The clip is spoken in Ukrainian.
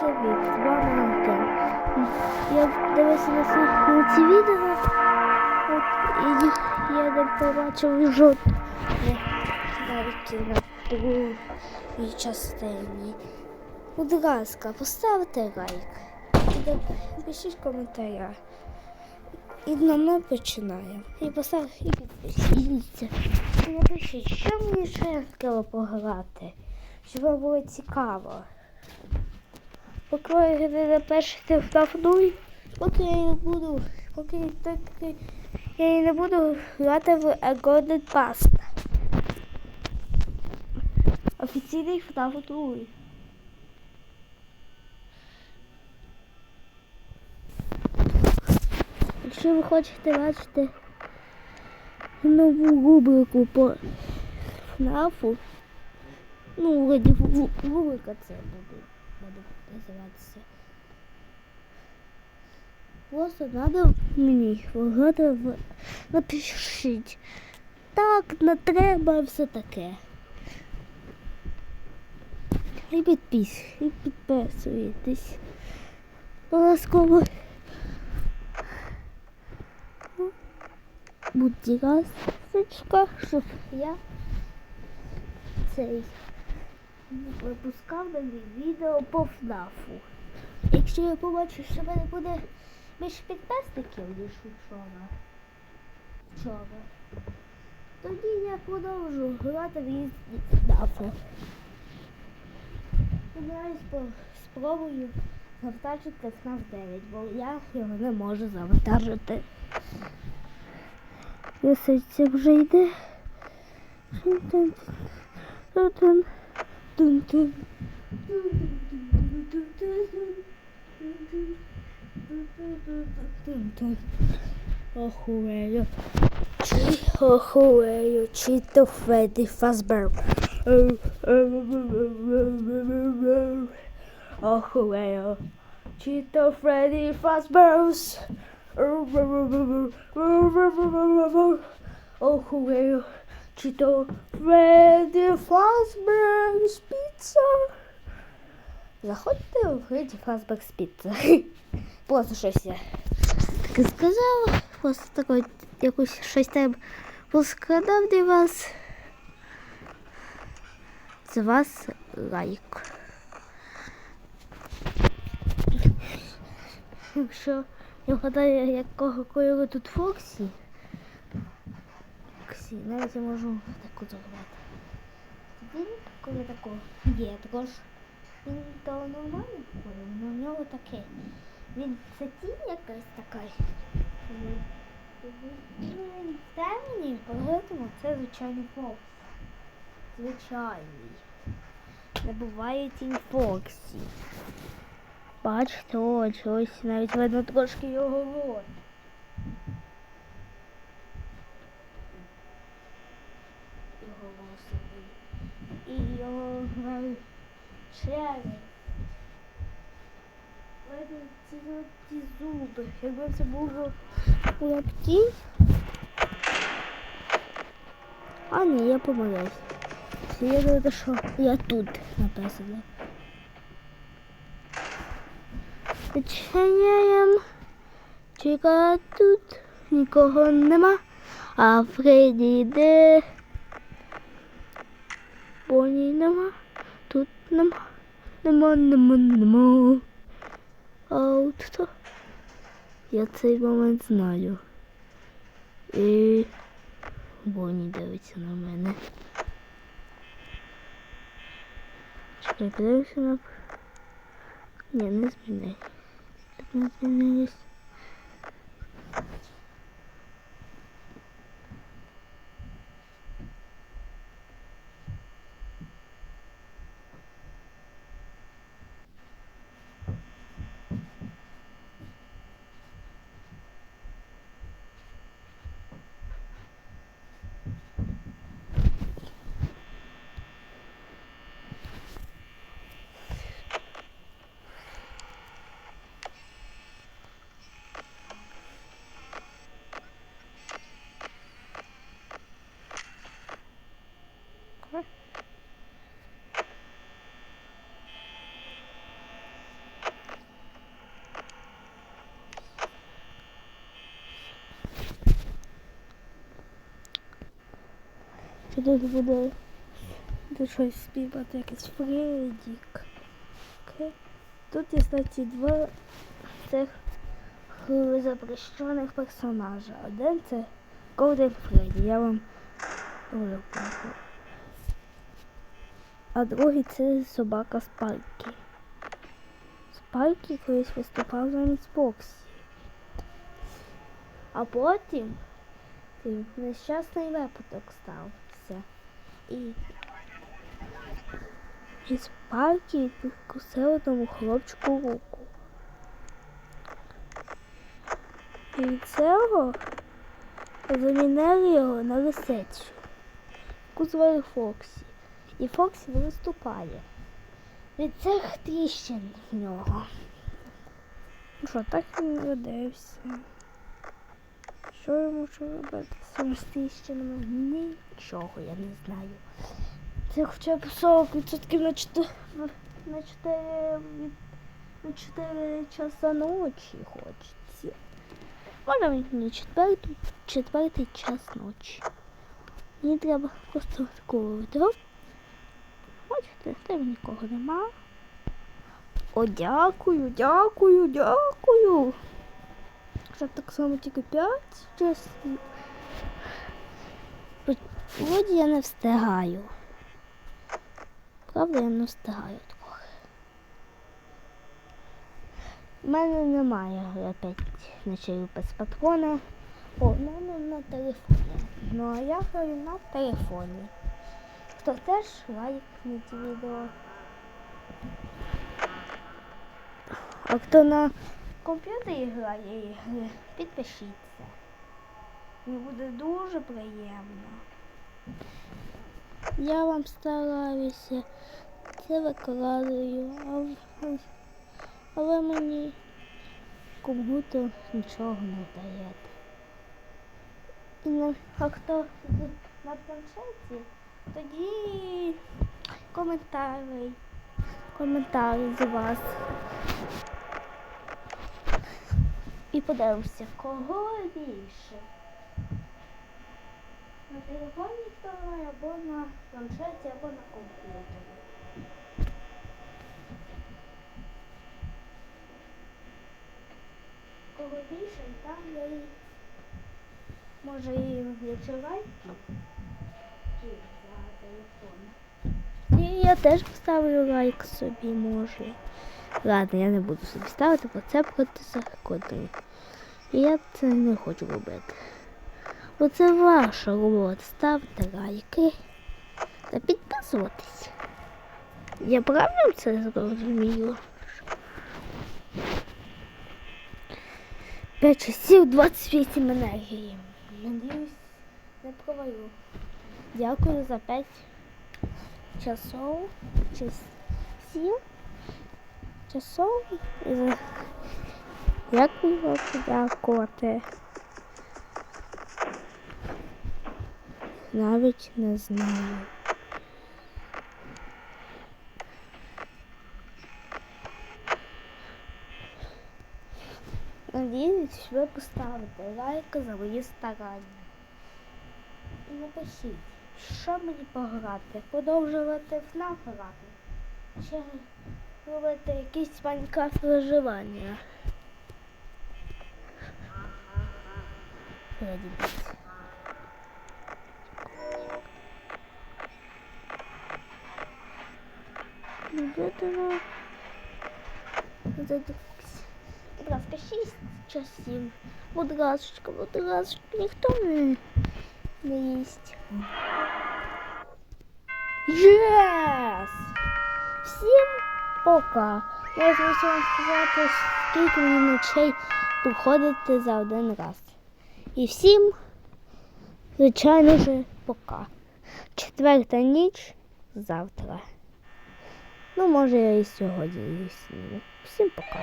Привіт, з вами. Я дивився на ці, відео, от, і я не побачив жодних лайків на другій частині. Будь ласка, поставте лайк. І напишіть коментаря. І на ми починаємо. І поставте і підпишіться. І напишіть, що мені ще треба пограти, щоб вам було цікаво. Поки не напишете вставну, поки я не буду, поки так, я не буду грати в Golden Pasta. Офіційний FNAF 2. Якщо ви хочете бачити нову рубрику по FNAF, ну, вроді ру- рубрика це буде, буде називатися. Просто треба мені вгадати в напишіть. Так, не треба все таке. І підпис, і підписуйтесь. Обов'язково. Будь ласка, щоб я цей випускав нові відео по ФНАФу. Якщо я побачу, що в мене буде більше підписників, ніж вчора. Вчора. Тоді я продовжу грати в різні ФНАФи. Сподіваюсь, спробую завантажити FNAF 9, бо я його не можу завантажити. Якщо це вже йде. Тун-тун. Тун-тун. Тун-тун. Охуею. Чи охуею, чи то Фредді Фазбер. Охуею. Чи то Фредді Фазберс. Охуею. Чи то Фредді Фазберс Піца. Заходьте у Фредді Фазберс Піца. Просто щось я таке сказала. Просто таке якусь щось там поскладав для вас. З вас лайк. Якщо я вгадаю, якого кольору тут Фоксі. Фоксі, навіть я можу таку зробити. Він коли такого є, також він то нормальний кольор, але у нього таке. Він це тінь якась така. Він темний, поэтому це звичайний Фокс. Звичайний. Не буває тінь Фоксі. Бачите, ось, ось навіть видно трошки його рот. Його волосовий. І череп. Видно ці золоті зуби. Якби це було була б. А ні, я помиляюсь. Я думаю, що я тут написано. Відчиняємо. Чекає тут. Нікого нема. А Фредді йде. Боні нема. Тут нема. Нема, нема, нема. А от хто? Я цей момент знаю. І Боні дивиться на мене. Чекай, подивимося на... Ні, не змінай. Так не змінилось. Тут буде щось співати, якийсь Фредік. Окей. Тут є, кстати, два цих запрещених персонажа. Один це Голден Фредді, я вам говорю. А другий це собака Спайкі. Спайкі колись виступав замість Боксі. А потім нещасний випадок стався. І, і Спайкі підкусив одному хлопчику руку. І від цього замінили його на лисицю, яку звали Фоксі. І Фоксі не виступає. Від цих тріщин в нього. Ну що, так він родився. Що я можу робити цими тріщинами? Нічого я не знаю. Це хоча б 40% на 4, на 4, на 4 часа ночі хочеться. Можна мені четвертий, четвертий час ночі. Мені треба просто таку дроп. Бачите, там нікого нема. О, дякую, дякую, дякую. Щоб так само тільки 5 часів. Вроді я не встигаю. Правда, я не встигаю трохи. У мене немає опять ночей без патрона. О, в мене на телефоні. Ну а я граю на телефоні. Хто теж лайкніть відео. А хто на комп'ютері грає ігри, підпишіться. Мені буде дуже приємно. Я вам стараюся, це викладаю, а, а ви мені комп'ютер нічого не даєте. І на, а хто на планшеті, тоді коментарі, коментарі з вас. І подивимося, кого більше. На телефоні грає, або на планшеті, або на комп'ютері. Кого більше, там я і може і лайки за. І я теж поставлю лайк собі може. Ладно, я не буду собі ставити, бо це проти закону. Я це не хочу робити. Бо це ваша робота. Ставте лайки та підписуватись. Я правильно це зрозумію? 5 часів 28 енергії. Надіюсь, не провалю. Дякую за 5 часов. Часів. Часов. За... Дякую вам подякувати. Навіть не знаю. Надіюсь, ви поставите лайк за мої старання. І напишіть, що мені пограти, продовжувати FNAF грати. Чи робити якісь Майнкрафт виживання. Передивіться. Будемо задивитися. Будь ласка, 6 часів. Будь ласка, будь ласка, ніхто не, не їсть. Єс! Всім пока. Я хочу вам сказати, скільки мені ночей проходити за один раз. І всім, звичайно ж, пока. Четверта ніч завтра. Ну, може, я і сьогодні її сніму. Всім пока.